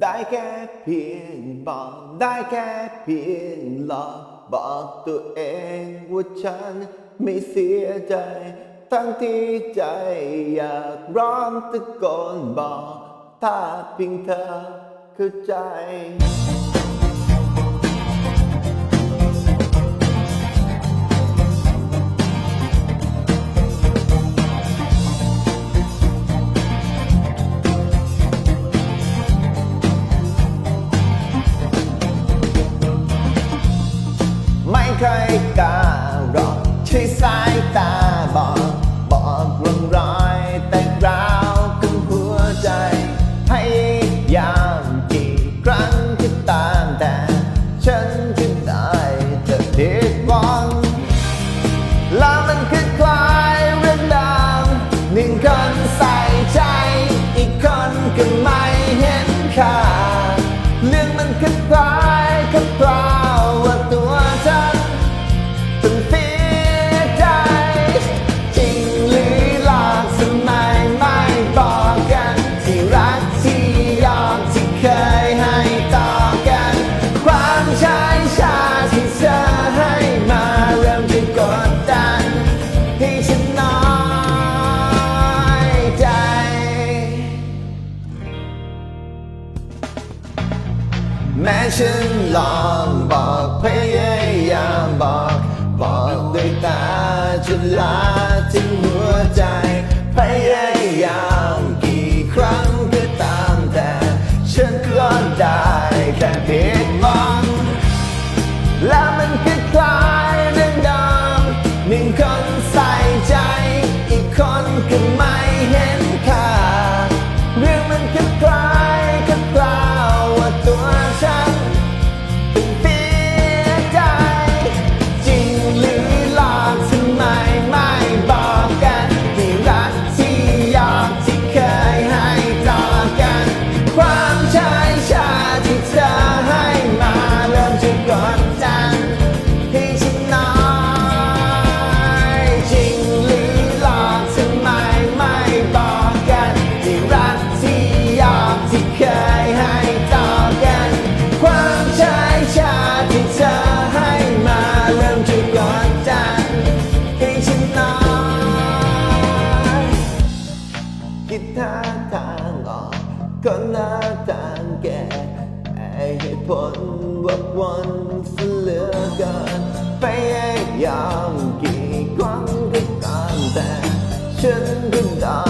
ได้แค่เพียงบอกได้แค่เพียงหลอกบอกตัวเองว่าฉันไม่เสียใจ ทั้งที่ใจอยากร้องตะโกนบอก ถ้าเพียงเธอเข้าใจ ไม่เคยกล้าหรอกใช้สายตาบอก บอกร่องรอยแต่ราวกับหัวใจพยายามกี่ครั้งก็ตามแต่ ฉันจะได้จะผิดหวังแล้วมันคือคลายเรื่องดาวหนึ่งคนส แม้ฉันลองบอกพยายามบอก บอกด้วยตาจนลาถึงหัวใจ พยายามกี่ครั้งก็ตามแต่ ฉันก็ได้แค่ผิดหวังแล้วมันก็คล้ายเรื่งดิมหนึ่งคนใส่ใจ ว่า คิดหาทางออกก็หน้าทางแก่ไอเหตุผลวักวันเสเหลือเกินพยายามกี่ครั้งก็ตามแต่ฉันก็ได้